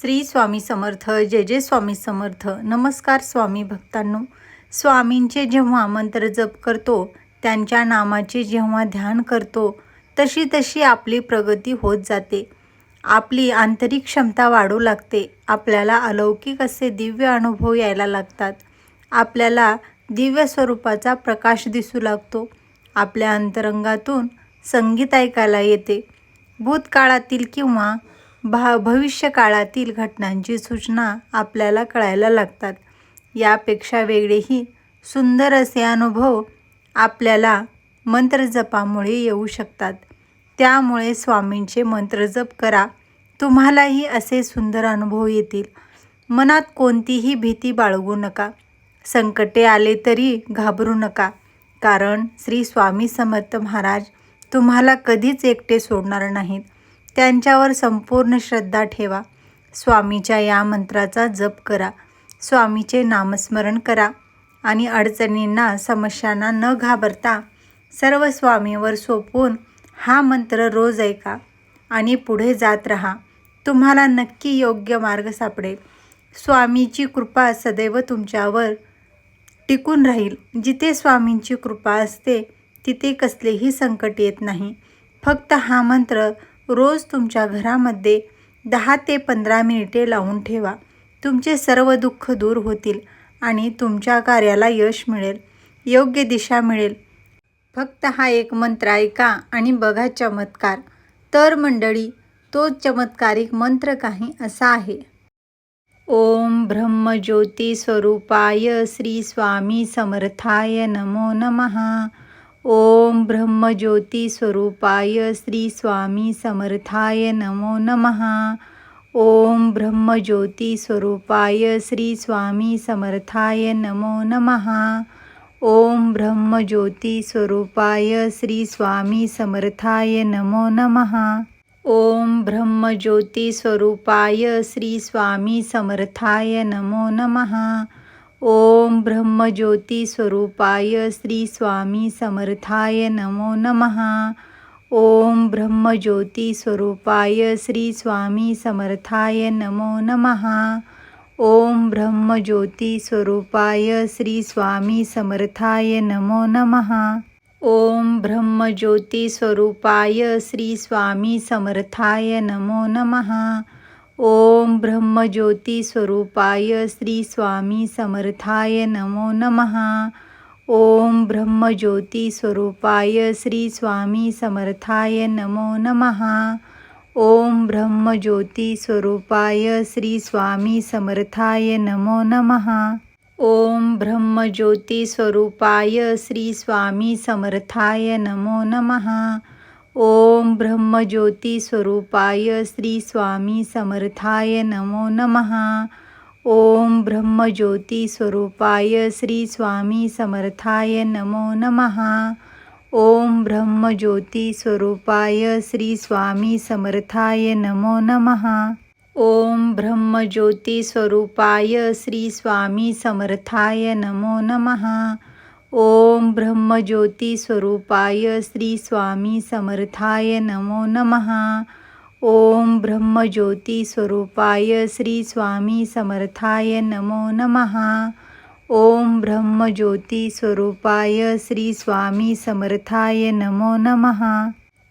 श्री स्वामी समर्थ जय जय स्वामी समर्थ. नमस्कार स्वामी भक्तांनो. स्वामींचे जेव्हा मंत्र जप करतो त्यांच्या नामाचे जेव्हा ध्यान करतो तशी तशी आपली प्रगती होत जाते. आपली आंतरिक क्षमता वाढू लागते. आपल्याला अलौकिक असे दिव्य अनुभव यायला लागतात. आपल्याला दिव्य स्वरूपाचा प्रकाश दिसू लागतो. आपल्या अंतरंगातून संगीत ऐकायला येते. भूतकाळातील किंवा भा भविष्यकाळातील घटनांची सूचना आपल्याला कळायला लागतात. यापेक्षा वेगळेही सुंदर असे अनुभव आपल्याला मंत्रजपामुळे येऊ शकतात. त्यामुळे स्वामींचे मंत्रजप करा. तुम्हालाही असे सुंदर अनुभव येतील. मनात कोणतीही भीती बाळगू नका. संकटे आले तरी घाबरू नका. कारण श्री स्वामी समर्थ महाराज तुम्हाला कधीच एकटे सोडणार नाहीत. त्यांच्यावर संपूर्ण श्रद्धा ठेवा. स्वामीच्या या मंत्राचा जप करा. स्वामीचे नामस्मरण करा आणि अडचणींना समस्यांना न घाबरता सर्व स्वामीवर सोपवून हा मंत्र रोज ऐका आणि पुढे जात राहा. तुम्हाला नक्की योग्य मार्ग सापडेल. स्वामीची कृपा सदैव तुमच्यावर टिकून राहील. जिथे स्वामींची कृपा असते तिथे कसलेही संकट येत नाही. फक्त हा मंत्र रोज तुमच्या घरामध्ये दहा ते पंधरा मिनिटे लावून ठेवा. तुमचे सर्व दुःख दूर होतील आणि तुमच्या कार्याला यश मिळेल योग्य दिशा मिळेल. फक्त हा एक मंत्र ऐका आणि बघा चमत्कार. तर मंडळी तो चमत्कारिक मंत्र काही असा आहे. ओम ब्रह्मज्योती स्वरूपाय श्री स्वामी समर्थाय नमो नमः. ओम ब्रह्मज्योती स्वरूपाय श्री स्वामी समर्थाय नमो नमः। ओम ब्रह्मज्योती स्वरूपाय श्री स्वामी समर्थाय नमो नमः। ओम ब्रह्मज्योती स्वरूपाय श्री स्वामी समर्थाय नमो नमः। ओम ब्रह्मज्योती स्वरूपाय श्री स्वामी समर्थाय नमो नमः। ओम ब्रह्मज्योती स्वरूपाय श्री स्वामी समर्थाय नमो नमः। ओम ब्रह्मज्योती स्वरूपाय श्री स्वामी समर्थाय नमो नमः। ओम ब्रह्मज्योती स्वरूपाय श्री स्वामी समर्थाय नमो नमः। ओम ब्रह्मज्योती स्वरूपाय श्री स्वामी समर्थाय नमो नमः। ओम ब्रह्मज्योती स्वरूपाय श्री स्वामी समर्थाय नमो नमः। ओम ब्रह्मज्योती स्वरूपाय श्री स्वामी समर्थाय नमो नमः। ओम ब्रह्मज्योती स्वरूपाय श्री स्वामी समर्थाय नमो नमः। ओम ब्रह्मज्योती स्वरूपाय श्री स्वामी समर्थाय नमो नमः। ओम ब्रह्मज्योती स्वरूपाय श्री स्वामी समर्थाय नमो नमः। ओम ब्रह्मज्योती स्वरूपाय श्री स्वामी समर्थाय नमो नमः। ओम ब्रह्मज्योती स्वरूपाय श्री स्वामी समर्थाय नमो नमः। ओम ब्रह्मज्योती स्वरूपाय श्री स्वामी समर्थाय नमो नमः। ओम ब्रह्मज्योती स्वरूपाय श्री स्वामी समर्थाय नमो नमः। ओम ब्रह्मज्योती स्वरूपाय श्री स्वामी समर्थाय नमो नमः। ओम ब्रह्मज्योती स्वरूपाय श्री स्वामी समर्थाय नमो नमः।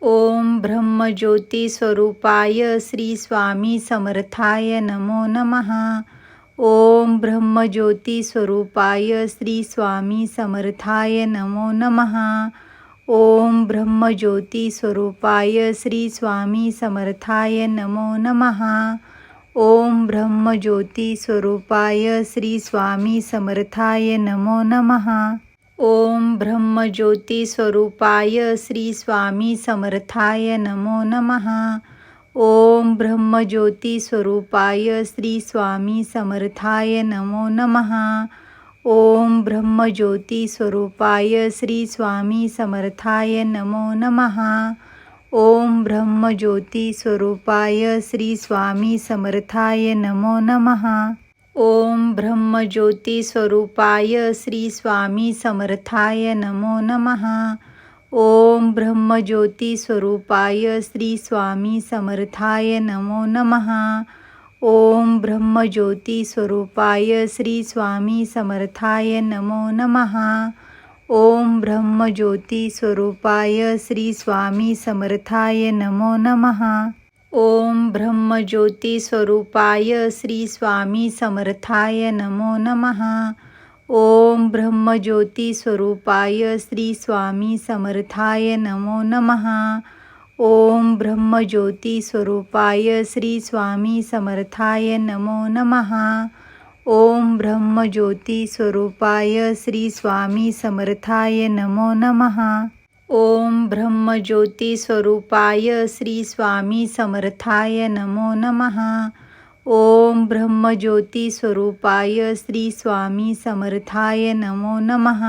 ओम ब्रह्मज्योती स्वरूपाय श्री स्वामी समर्थाय नमो नमः। ओम ब्रह्मज्योती स्वरूपाय श्री स्वामी समर्थाय नमो नमः। ओम ब्रह्मज्योती स्वरूपाय श्री स्वामी समर्थाय नमो नमः। ओम ब्रह्मज्योती स्वरूपाय श्री स्वामी समर्थाय नमो नमः। ओम ब्रह्मज्योती स्वरूपाय श्री स्वामी समर्थाय नमो नमः। ओम ब्रह्मज्योती स्वरूपाय श्री स्वामी समर्थाय नमो नमः। ओम ब्रह्मज्योती स्वरूपाय श्री स्वामी समर्थाय नमो नमः। ओम ब्रह्मज्योती स्वरूपाय श्री स्वामी समर्थाय नमो नमः। ओम ब्रह्मज्योती स्वरूपाय श्री स्वामी समर्थाय नमो नमः। ओम ब्रह्मज्योती स्वरूपाय श्री स्वामी समर्थाय नमो नमः। ओम ओम ब्रह्मज्योती स्वरूपाय श्री स्वामी समर्थाय नमो नमः। ओम ब्रह्मज्योती स्वरूपाय श्री स्वामी समर्थाय नमो नमः। ओम ब्रह्मज्योती स्वरूपाय श्री स्वामी समर्थाय नमो नमः। ओम ब्रह्मज्योती स्वरूपाय श्री स्वामी समर्थाय नमो नमः। ओम ब्रह्मज्योती स्वरूपाय श्री स्वामी समर्थाय नमो नमः। ओम ब्रह्मज्योती स्वरूपाय श्री स्वामी समर्थाय नमो नमः। ओम ब्रह्मज्योती स्वरूपाय श्री स्वामी समर्थाय नमो नमः। ओम ब्रह्मज्योती स्वरूपाय श्री स्वामी समर्थाय नमो नमः।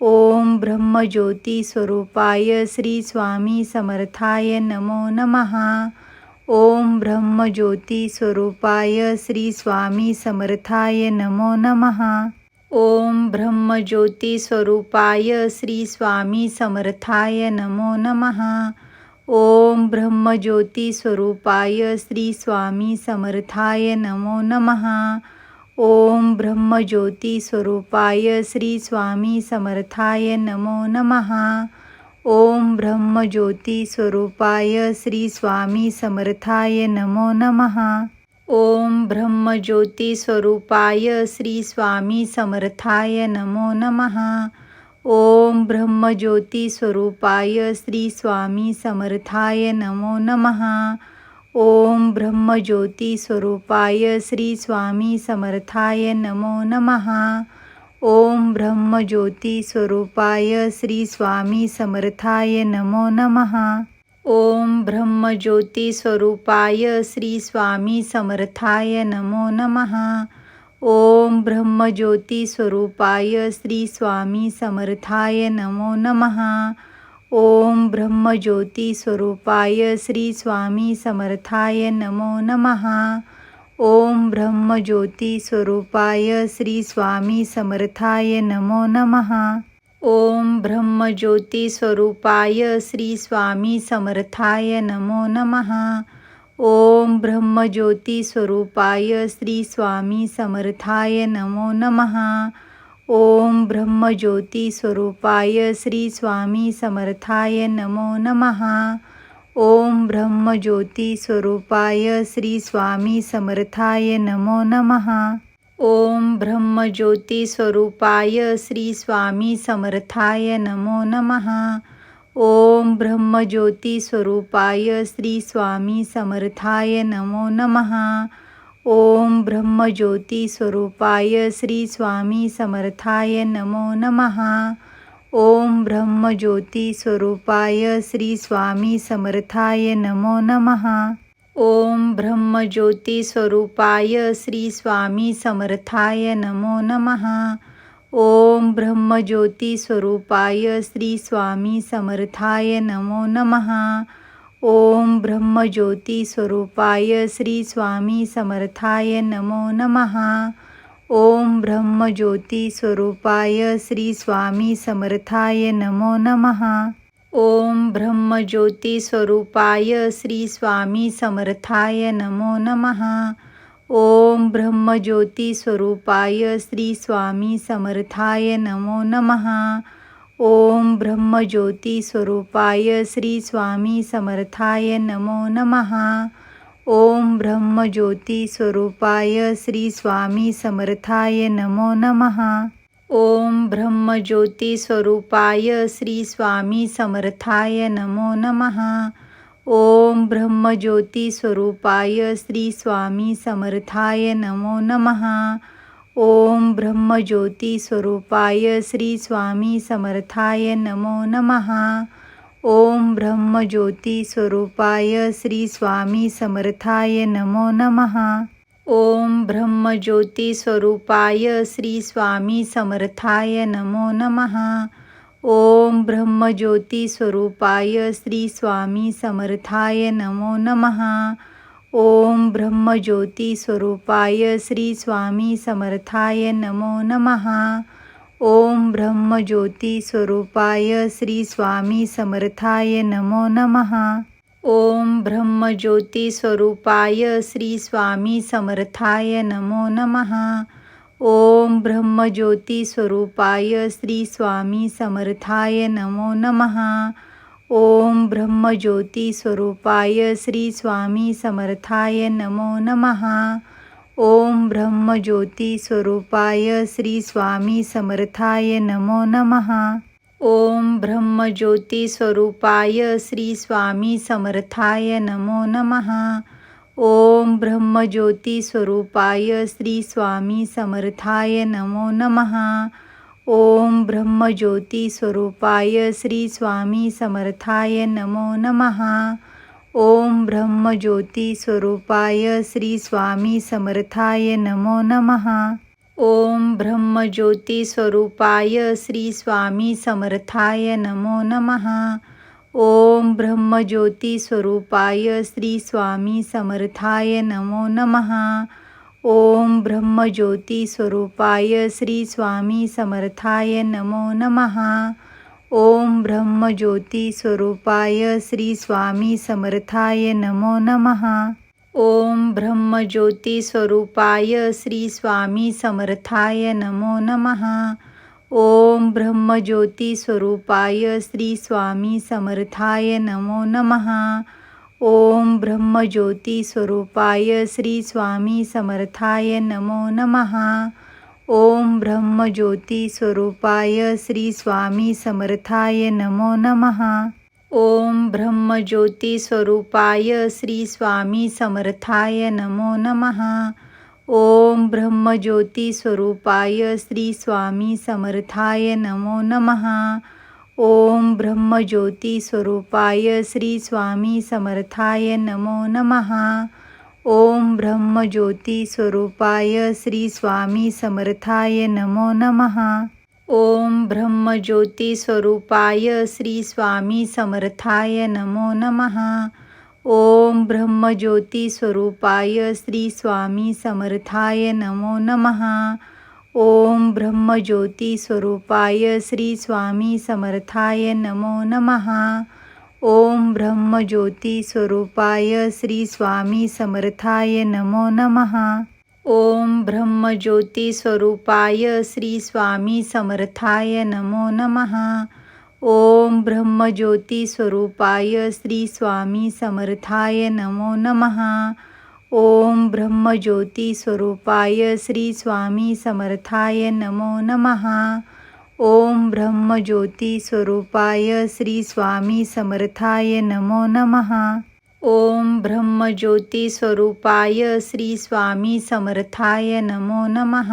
ओम ब्रह्मज्योती स्वरूपाय श्री स्वामी समर्थाय नमो नमः। ओम ब्रह्मज्योती स्वरूपाय श्री स्वामी समर्थाय नमो नमः। ओम ब्रह्मज्योती स्वरूपाय श्री स्वामी समर्थाय नमो नमः। ओम ब्रह्मज्योती स्वरूपाय श्री स्वामी समर्थाय नमो नमः। ओम ब्रह्मज्योती स्वरूपाय श्री स्वामी समर्थाय नमो नमः। ओम ब्रह्मज्योती स्वरूपाय श्री स्वामी समर्थाय नमो नमः। ओम ब्रह्मज्योती स्वरूपाय श्री स्वामी समर्थाय नमो नमः। ओम ब्रह्मज्योती स्वरूपाय श्री स्वामी समर्थाय नमो नमः। ओम ब्रह्मज्योती स्वरूपाय श्री स्वामी समर्थाय नमो नमः। ओम ब्रह्मज्योती स्वरूपाय श्री स्वामी समर्थाय नमो नमः। ओम ब्रह्मज्योती स्वरूपाय श्री स्वामी समर्थाय नमो नमः। ओम ब्रह्मज्योती स्वरूपाय श्री स्वामी समर्थाय नमो नमः। ओम ब्रह्मज्योती स्वरूपाय श्री स्वामी समर्थाय नमो नमः। ओम ब्रह्मज्योती स्वरूपाय श्री स्वामी समर्थाय नमो नमः। ओम ब्रह्मज्योती स्वरूपाय श्री स्वामी समर्थाय नमो नमः। ओम ब्रह्मज्योती स्वरूपाय श्री स्वामी समर्थाय नमो नमः। ओम ब्रह्मज्योती स्वरूपाय श्री स्वामी समर्थाय नमो नमः। ओम ब्रह्मज्योती स्वरूपाय श्री स्वामी समर्थाय नमो नमः। ओम ब्रह्मज्योती स्वरूपाय श्री स्वामी समर्थाय नमो नमः। ओम ब्रह्मज्योती स्वरूपाय श्री स्वामी समर्थाय नमो नमः। ओम ब्रह्मज्योती स्वरूपाय श्री स्वामी समर्थाय नमो नमः। ओम ब्रह्मज्योती स्वरूपाय श्री स्वामी समर्थाय नमो नमः। ओम ब्रह्मज्योती स्वरूपाय श्री स्वामी समर्थाय नमो नमः। ओम ब्रह्मज्योती स्वरूपाय श्री स्वामी समर्थाय नमो नमः। ओम ब्रह्मज्योती स्वरूपाय श्री स्वामी समर्थाय नमो नमः। ओम ब्रह्मज्योती स्वरूपाय श्री स्वामी समर्थाय नमो नमः। ओम ब्रह्मज्योती स्वरूपाय श्री स्वामी समर्थाय नमो नमः। ओम ब्रह्मज्योती स्वरूपाय श्री स्वामी समर्थाय नमो नमः। ओम ब्रह्मज्योती स्वरूपाय श्री स्वामी समर्थाय नमो नमः। ओम ब्रह्मज्योती स्वरूपाय श्री स्वामी समर्थाय नमो नमः। ओम ब्रह्मज्योती स्वरूपाय श्री स्वामी समर्थाय नमो नमः। ओम ब्रह्मज्योती स्वरूपाय श्री स्वामी समर्थाय नमो नमः। ओम ब्रह्मज्योती स्वरूपाय श्री स्वामी समर्थाय नमो नमः। ओम ब्रह्मज्योती स्वरूपाय श्री स्वामी समर्थाय नमो नमः। ओम ब्रह्मज्योती स्वरूपाय श्री स्वामी समर्थाय नमो नमः। ओम ब्रह्मज्योती स्वरूपाय श्री स्वामी समर्थाय नमो नमः। ओम ब्रह्मज्योती स्वरूपाय श्री स्वामी समर्थाय नमो नमः। ओम ब्रह्मज्योती स्वरूपाय श्री स्वामी समर्थाय नमो नमः। ओम ब्रह्मज्योती स्वरूपाय श्री स्वामी समर्थाय नमो नमः। ओम ब्रह्मज्योती स्वरूपाय श्री स्वामी समर्थाय नमो नमः। ओम ब्रह्मज्योती स्वरूपाय श्री स्वामी समर्थाय नमो नमः। ओम ब्रह्मज्योती स्वरूपाय श्री स्वामी समर्थाय नमो नमः। ओम ब्रह्मज्योती स्वरूपाय श्री स्वामी समर्थाय नमो नमः। ओम ब्रह्मज्योती स्वरूपाय श्री स्वामी समर्थाय नमो नमः। ओम ब्रह्मज्योती स्वरूपाय श्री स्वामी समर्थाय नमो नमः। ओम ब्रह्मज्योती स्वरूपाय श्री स्वामी समर्थाय नमो नमः। ओम ब्रह्मज्योती स्वरूपाय श्री स्वामी समर्थाय नमो नमः। ओम ब्रह्मज्योती स्वरूपाय श्री स्वामी समर्थाय नमो नमः। ओम ब्रह्मज्योती स्वरूपाय श्री स्वामी समर्थाय नमो नमः। ओम ब्रह्मज्योती स्वरूपाय श्री स्वामी समर्थाय नमो नमः। ओम ब्रह्मज्योती स्वरूपाय श्री स्वामी समर्थाय नमो नमः। ओम ब्रह्मज्योती स्वरूपाय श्री स्वामी समर्थाय नमो नमः। ओम ब्रह्मज्योती स्वरूपाय श्री स्वामी समर्थाय नमो नमः। ओम ब्रह्मज्योती स्वरूपाय श्री स्वामी समर्थाय नमो नमः। ओम ब्रह्मज्योती स्वरूपाय श्री स्वामी समर्थाय नमो नमः। ओम ब्रह्मज्योती स्वरूपाय श्री स्वामी समर्थाय नमो नमः। ओम ब्रह्मज्योती स्वरूपाय श्री स्वामी समर्थाय नमो नमः। ओम ब्रह्मज्योती स्वरूपाय श्री स्वामी समर्थाय नमो नमः। ओम ब्रह्मज्योती स्वरूपाय श्री स्वामी समर्थाय नमो नमः। ओम ब्रह्मज्योती स्वरूपाय श्री स्वामी समर्थाय नमो नमः। ओम ब्रह्मज्योती स्वरूपाय श्री स्वामी समर्थाय नमो नमः। ओम ब्रह्मज्योती स्वरूपाय श्री स्वामी समर्थाय नमो नमः। ओम ब्रह्मज्योती स्वरूपाय श्री स्वामी समर्थाय नमो नमः। ओम ब्रह्मज्योती स्वरूपाय श्री स्वामी समर्थाय नमो नमः। ओम ब्रह्मज्योती स्वरूपाय श्री स्वामी समर्थाय नमो नमः। ओम ब्रह्मज्योती स्वरूपाय श्री स्वामी समर्थाय नमो नमः। ओम ब्रह्मज्योती स्वरूपाय श्री स्वामी समर्थाय नमो नमः।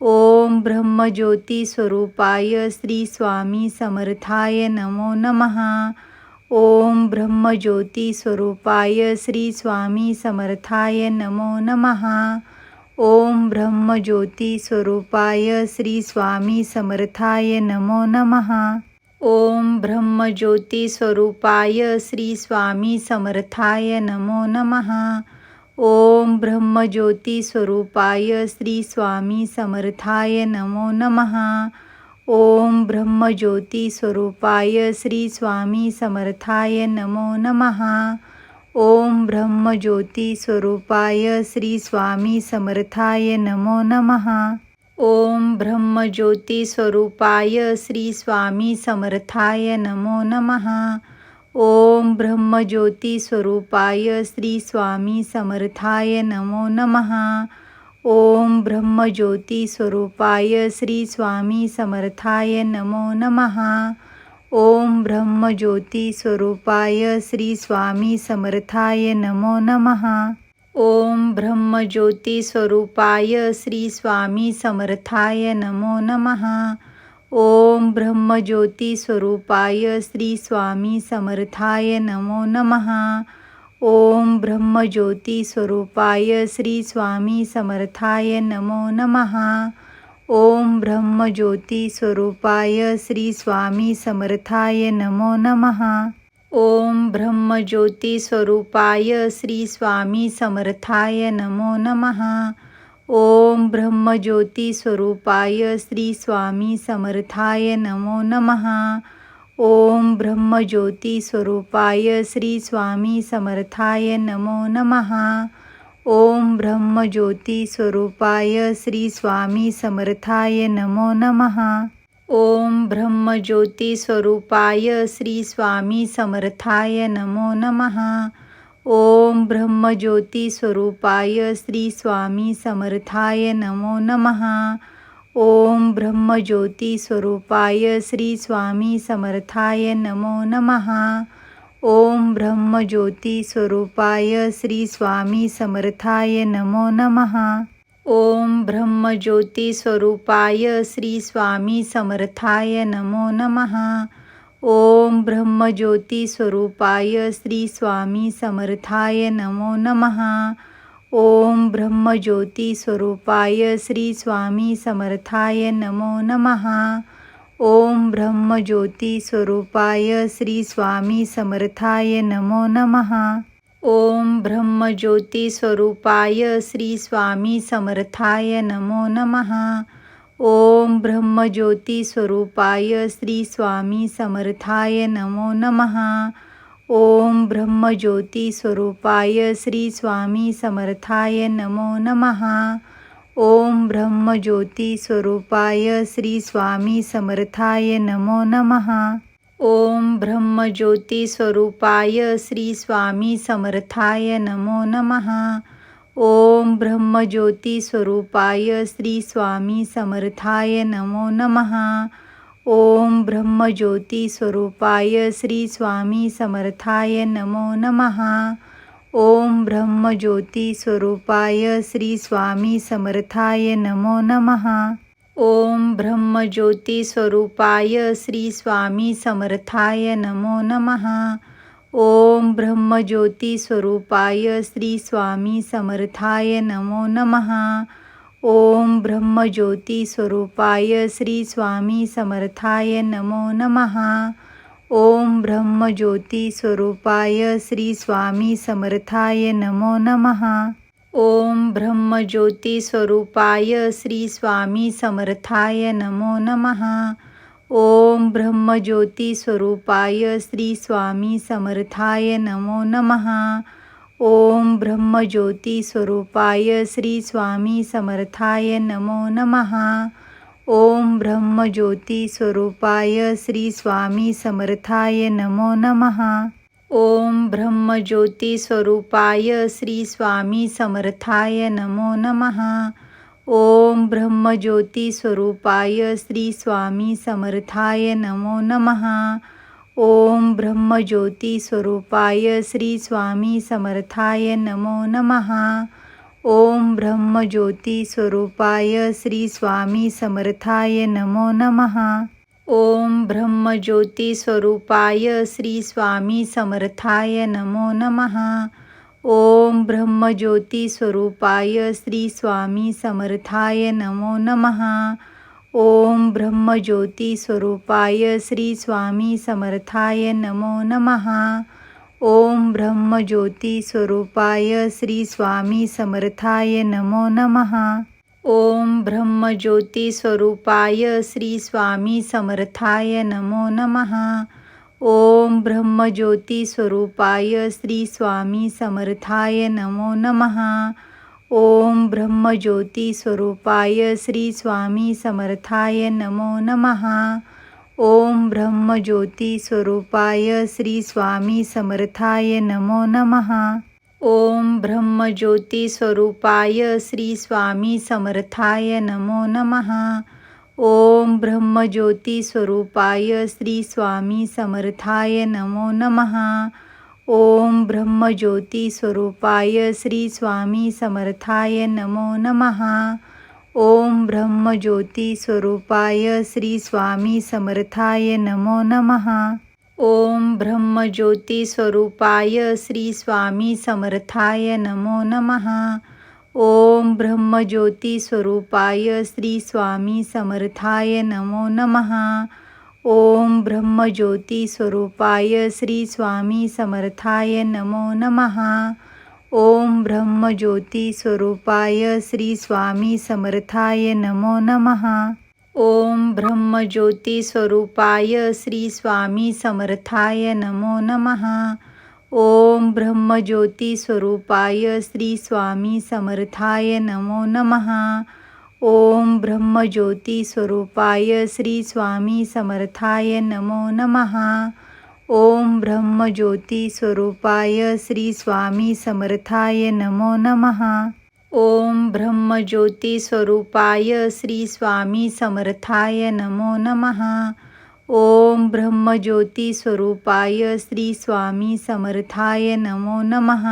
ओम ब्रह्मज्योती स्वरूपाय श्री स्वामी समर्थाय नमो नमः। ओम ब्रह्मज्योती स्वरूपाय श्री स्वामी समर्थाय नमो नमः। ओम ब्रह्मज्योती स्वरूपाय श्री स्वामी समर्थाय नमो नमः। ओम ब्रह्मज्योती स्वरूपाय श्री स्वामी समर्थाय नमो नमः। ओम ब्रह्मज्योती स्वरूपाय श्री स्वामी समर्थाय नमो नमः। ओम ब्रह्मज्योती स्वरूपाय श्री स्वामी समर्थाय नमो नमः। ओम ब्रह्मज्योती स्वरूपाय श्री स्वामी समर्थाय नमो नमः। ओम ब्रह्मज्योती स्वरूपाय श्री स्वामी समर्थाय नमो नमः। ओम ब्रह्मज्योती स्वरूपाय श्री स्वामी समर्थाय नमो नमः। ओम ब्रह्मज्योती स्वरूपाय श्री स्वामी समर्थाय नमो नमः। ओम ब्रह्मज्योती स्वरूपाय श्री स्वामी समर्थाय नमो नमः। ओम ब्रह्मज्योती स्वरूपाय श्री स्वामी समर्थाय नमो नमः। ओम ब्रह्मज्योती स्वरूपाय श्री स्वामी समर्थाय नमो नमः। ओम ब्रह्मज्योती स्वरूपाय श्री स्वामी समर्थाय नमो नमः। ओम ब्रह्मज्योती स्वरूपाय श्री स्वामी समर्थाय नमो नमः। ओम ब्रह्मज्योती स्वरूपाय श्री स्वामी समर्थाय नमो नमः। ओम ब्रह्मज्योती स्वरूपाय श्री स्वामी समर्थाय नमो नमः। ओम ब्रह्मज्योती स्वरूपाय श्री स्वामी समर्थाय नमो नमः। ओम ब्रह्मज्योती स्वरूपाय श्री स्वामी समर्थाय नमो नमः। ओम ब्रह्मज्योती स्वरूपाय श्री स्वामी समर्थाय नमो नमः। ओम ब्रह्मज्योती स्वरूपाय श्री स्वामी समर्थाय नमो नमः। ओम ब्रह्मज्योती स्वरूपाय श्री स्वामी समर्थाय नमो नमः। ओम ब्रह्मज्योती स्वरूपाय श्री स्वामी समर्थाय नमो नमः। ओम ब्रह्मज्योती स्वरूपाय श्री स्वामी समर्थाय नमो नमः। ओम ब्रह्मज्योती स्वरूपाय श्री स्वामी समर्थाय नमो नमः। ओम ब्रह्मज्योती स्वरूपाय श्री स्वामी समर्थाय नमो नमः। ओम ब्रह्मज्योती स्वरूपाय श्री स्वामी समर्थाय नमो नमः। ओम ब्रह्मज्योती स्वरूपाय श्री स्वामी समर्थाय नमो नमः। ओम ब्रह्मज्योती स्वरूपाय श्री स्वामी समर्थाय नमो नमः। ओम ब्रह्मज्योती स्वरूपाय श्री स्वामी समर्थाय नमो नमः। ओम ब्रह्मज्योती स्वरूपाय श्री स्वामी समर्थाय नमो नमः। ओम ब्रह्मज्योती स्वरूपाय श्री स्वामी समर्थाय नमो नमः। ओम ब्रह्मज्योती स्वरूपाय श्री स्वामी समर्थाय नमो नमः। ओम ब्रह्मज्योती स्वरूपाय श्री स्वामी समर्थाय नमो नमः। ओम ब्रह्मज्योती स्वरूपाय श्री स्वामी समर्थाय नमो नमः। ओम ब्रह्मज्योती स्वरूपाय श्री स्वामी समर्थाय नमो नमः। ओम ब्रह्मज्योती स्वरूपाय श्री स्वामी समर्थाय नमो नमः। ओम ब्रह्मज्योती स्वरूपाय श्री स्वामी समर्थाय नमो नमः। ओम ब्रह्मज्योती स्वरूपाय श्री स्वामी समर्थाय नमो नमः। ओम ब्रह्मज्योती स्वरूपाय श्री स्वामी समर्थाय नमो नमः। ओम ब्रह्मज्योती स्वरूपाय श्री स्वामी समर्थाय नमो नमः। ओम ब्रह्मज्योती स्वरूपाय श्री स्वामी समर्थाय नमो नमः। ओम ब्रह्मज्योती स्वरूपाय श्री स्वामी समर्थाय नमो नमः। ओम ब्रह्मज्योती स्वरूपाय श्री स्वामी समर्थाय नमो नमः। ओम ब्रह्मज्योती स्वरूपाय श्री स्वामी समर्थाय नमो नमः। ओम ब्रह्मज्योती स्वरूपाय श्री स्वामी समर्थाय नमो नमः। ओम ब्रह्मज्योती स्वरूपाय श्री स्वामी समर्थाय नमो नमः। ओम ब्रह्मज्योती स्वरूपाय श्री स्वामी समर्थाय नमो नमः। ओम ब्रह्मज्योती स्वरूपाय श्री स्वामी समर्थाय नमो नमः। ओम ब्रह्मज्योती स्वरूपाय श्री स्वामी समर्थाय नमो नमः। ओम ब्रह्मज्योती स्वरूपाय श्री स्वामी समर्थाय नमो नमः। ओम ब्रह्मज्योती स्वरूपाय श्री स्वामी समर्थाय नमो नमः। ओम ब्रह्मज्योती स्वरूपाय श्री स्वामी समर्थाय नमो नमः। ओम ब्रह्मज्योती स्वरूपाय श्री स्वामी समर्थाय नमो नमः। ओम ब्रह्मज्योती स्वरूपाय श्री स्वामी समर्थाय नमो नमः। ओम ब्रह्मज्योती स्वरूपाय श्री स्वामी समर्थाय नमो नमः। ओम ब्रह्मज्योती स्वरूपाय श्री स्वामी समर्थाय नमो नमः। ओम ब्रह्मज्योती स्वरूपाय श्री स्वामी समर्थाय नमो नमः। ओम ब्रह्मज्योती स्वरूपाय श्री स्वामी समर्थाय नमो नमः। ओम ब्रह्मज्योती स्वरूपाय श्री स्वामी समर्थाय नमो नमः। ओम ब्रह्मज्योती स्वरूपाय श्री स्वामी समर्थाय नमो नमः। ओम ब्रह्मज्योती स्वरूपाय श्री स्वामी समर्थाय नमो नमः। ओम ब्रह्मज्योती स्वरूपाय श्री स्वामी समर्थाय नमो नमः। ओम ब्रह्मज्योती स्वरूपाय श्री स्वामी समर्थाय नमो नमः। ओम ब्रह्मज्योती स्वरूपाय श्री स्वामी समर्थाय नमो नमः। ओम ब्रह्मज्योती स्वरूपाय श्री स्वामी समर्थाय नमो नमः। ओम ब्रह्मज्योती स्वरूपाय श्री स्वामी समर्थाय नमो नमः। ओम ब्रह्मज्योती स्वरूपाय श्री स्वामी समर्थाय नमो नमः। ओम ब्रह्मज्योती स्वरूपाय श्री स्वामी समर्थाय नमो नमः।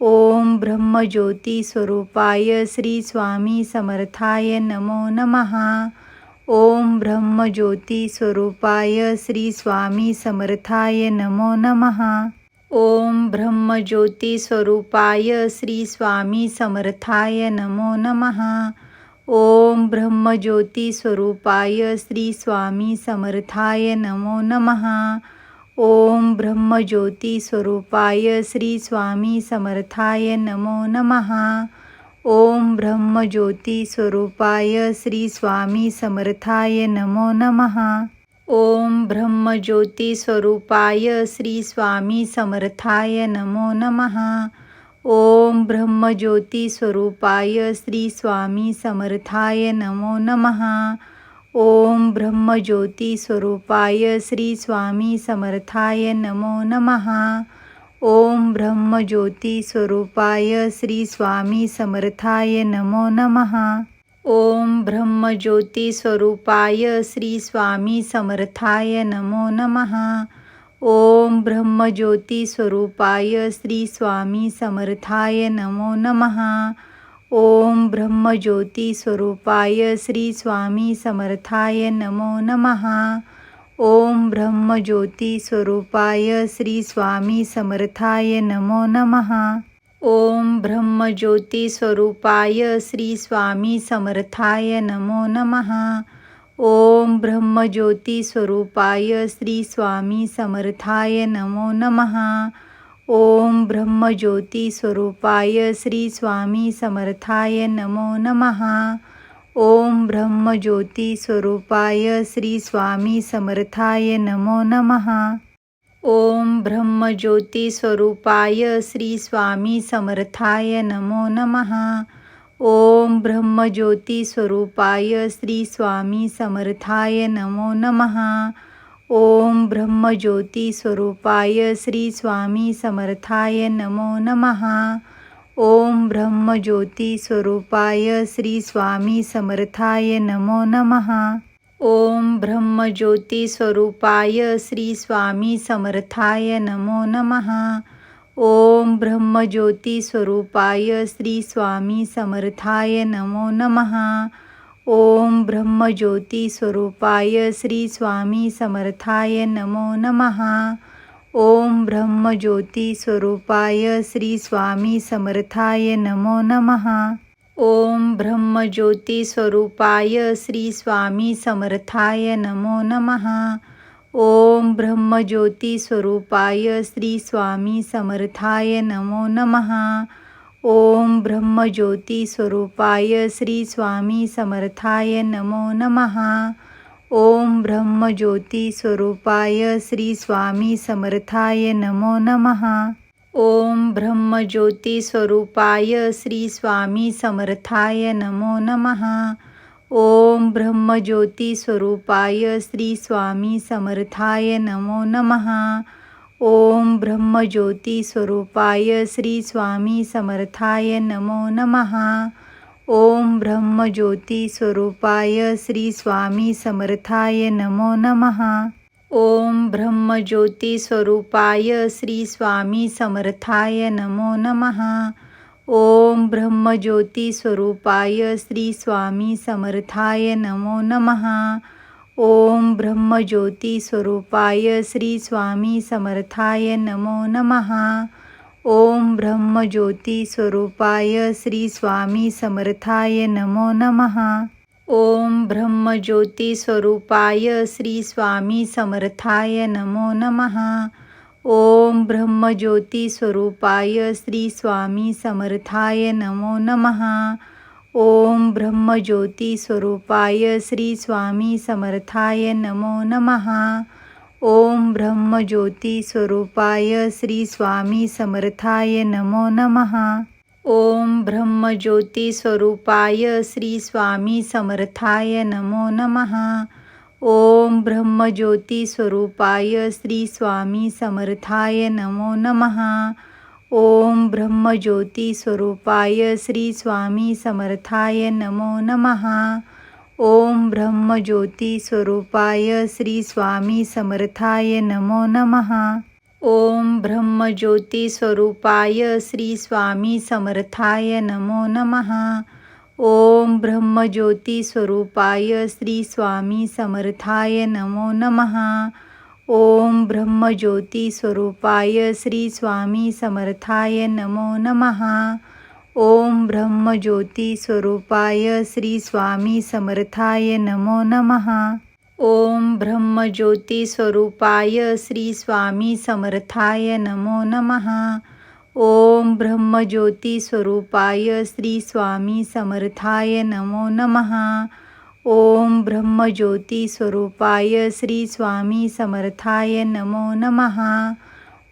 ओम ब्रह्मज्योती स्वरूपाय श्री स्वामी समर्थाय नमो नमः। ओम ब्रह्मज्योती स्वरूपाय श्री स्वामी समर्थाय नमो नमः। ओम ब्रह्मज्योती स्वरूपाय श्री स्वामी समर्थाय नमो नमः। ओम ब्रह्मज्योती स्वरूपाय श्री स्वामी समर्थाय नमो नमः। ओम ब्रह्मज्योती स्वरूपाय श्री स्वामी समर्थाय नमो नमः। ओम ब्रह्मज्योती स्वरूपाय श्री स्वामी समर्थाय नमो नमः। ओम ब्रह्मज्योती स्वरूपाय श्री स्वामी समर्थाय नमो नमः। ओम ब्रह्मज्योती स्वरूपाय श्री स्वामी समर्थाय नमो नमः। ओम ब्रह्मज्योती स्वरूपाय श्री स्वामी समर्थाय नमो नमः। ओम ब्रह्मज्योती स्वरूपाय श्री स्वामी समर्थाय नमो नमः। ओम ब्रह्मज्योती स्वरूपाय श्री स्वामी समर्थाय नमो नमः। ओम ब्रह्मज्योती स्वरूपाय श्री स्वामी समर्थाय नमो नमः। ओम ब्रह्मज्योती स्वरूपाय श्री स्वामी समर्थाय नमो नमः। ओम ब्रह्मज्योती स्वरूपाय श्री स्वामी समर्थाय नमो नमः। ओम ब्रह्मज्योती स्वरूपाय श्री स्वामी समर्थाय नमो नमः। ओम ब्रह्मज्योती स्वरूपाय श्री स्वामी समर्थाय नमो नमः। ओम ब्रह्मज्योती स्वरूपाय श्री स्वामी समर्थाय नमो नमः। ओम ब्रह्मज्योती स्वरूपाय श्री स्वामी समर्थाय नमो नमः। ओम ब्रह्मज्योती स्वरूपाय श्री स्वामी समर्थाय नमो नमः। ओम ब्रह्मज्योती स्वरूपाय श्री स्वामी समर्थाय नमो नमः। ओम ब्रह्मज्योती स्वरूपाय श्री स्वामी समर्थाय नमो नमः। ओम ब्रह्मज्योती स्वरूपाय श्री स्वामी समर्थाय नमो नमः। ओम ब्रह्मज्योती स्वरूपाय श्री स्वामी समर्थाय नमो नमः। ओम ब्रह्मज्योती स्वरूपाय श्री स्वामी समर्थाय नमो नमः। ओम ब्रह्मज्योती स्वरूपाय श्री स्वामी समर्थाय नमो नमः। ओम ब्रह्मज्योती स्वरूपाय श्री स्वामी समर्थाय नमो नमः। ओम ब्रह्मज्योती स्वरूपाय श्री स्वामी समर्थाय नमो नमः। ओम ब्रह्मज्योती स्वरूपाय श्री स्वामी समर्थाय नमो नमः। ओम ब्रह्मज्योती स्वरूपाय श्री स्वामी समर्थाय नमो नमः। ओम ब्रह्मज्योती स्वरूपाय श्री स्वामी समर्थाय नमो नमः। ओम ब्रह्मज्योती स्वरूपाय श्री स्वामी समर्थाय नमो नमः। ओम ब्रह्मज्योती स्वरूपाय श्री स्वामी समर्थाय नमो नमः। ओम ब्रह्मज्योती स्वरूपाय श्री स्वामी समर्थाय नमो नमः। ओम ब्रह्मज्योती स्वरूपाय श्री स्वामी समर्थाय नमो नमः। ओम ब्रह्मज्योती स्वरूपाय श्री स्वामी समर्थाय नमो नमः। ओम ब्रह्मज्योती स्वरूपाय श्री स्वामी समर्थाय नमो नमः। ओम ब्रह्मज्योती स्वरूपाय श्री स्वामी समर्थाय नमो नमः। ओम ब्रह्मज्योती स्वरूपाय श्री स्वामी समर्थाय नमो नमः। ओम ब्रह्मज्योती स्वरूपाय श्री स्वामी समर्थाय नमो नमः। ओम ब्रह्मज्योती स्वरूपाय श्री स्वामी समर्थाय नमो नमः। ओम ब्रह्मज्योती स्वरूपाय श्री स्वामी समर्थाय नमो नमः। ओम ब्रह्मज्योती स्वरूपाय श्री स्वामी समर्थाय नमो नमः। ओम ब्रह्मज्योती स्वरूपाय श्री स्वामी समर्थाय नमो नमः। ओम ब्रह्मज्योती स्वरूपाय श्री स्वामी समर्थाय नमो नमः। ओम ब्रह्मज्योती स्वरूपाय श्री स्वामी समर्थाय नमो नमः। ओम ब्रह्मज्योती स्वरूपाय श्री स्वामी समर्थाय नमो नमः। ओम ब्रह्मज्योती स्वरूपाय श्री स्वामी समर्थाय नमो नमः। ओम ब्रह्मज्योती स्वरूपाय श्री स्वामी समर्थाय नमो नमः। ओम ब्रह्मज्योती स्वरूपाय श्री स्वामी समर्थाय नमो नमः। ओम ब्रह्मज्योती स्वरूपाय श्री स्वामी समर्थाय नमो नमः। ओम ब्रह्मज्योती स्वरूपाय श्री स्वामी समर्थाय नमो नमः। ओम ब्रह्मज्योती स्वरूपाय श्री स्वामी समर्थाय नमो नमः। ओम ब्रह्मज्योती स्वरूपाय श्री स्वामी समर्थाय नमो नमः।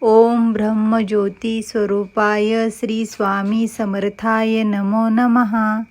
ओम ब्रह्मज्योती स्वरूपाय श्री स्वामी समर्थाय नमो नमः।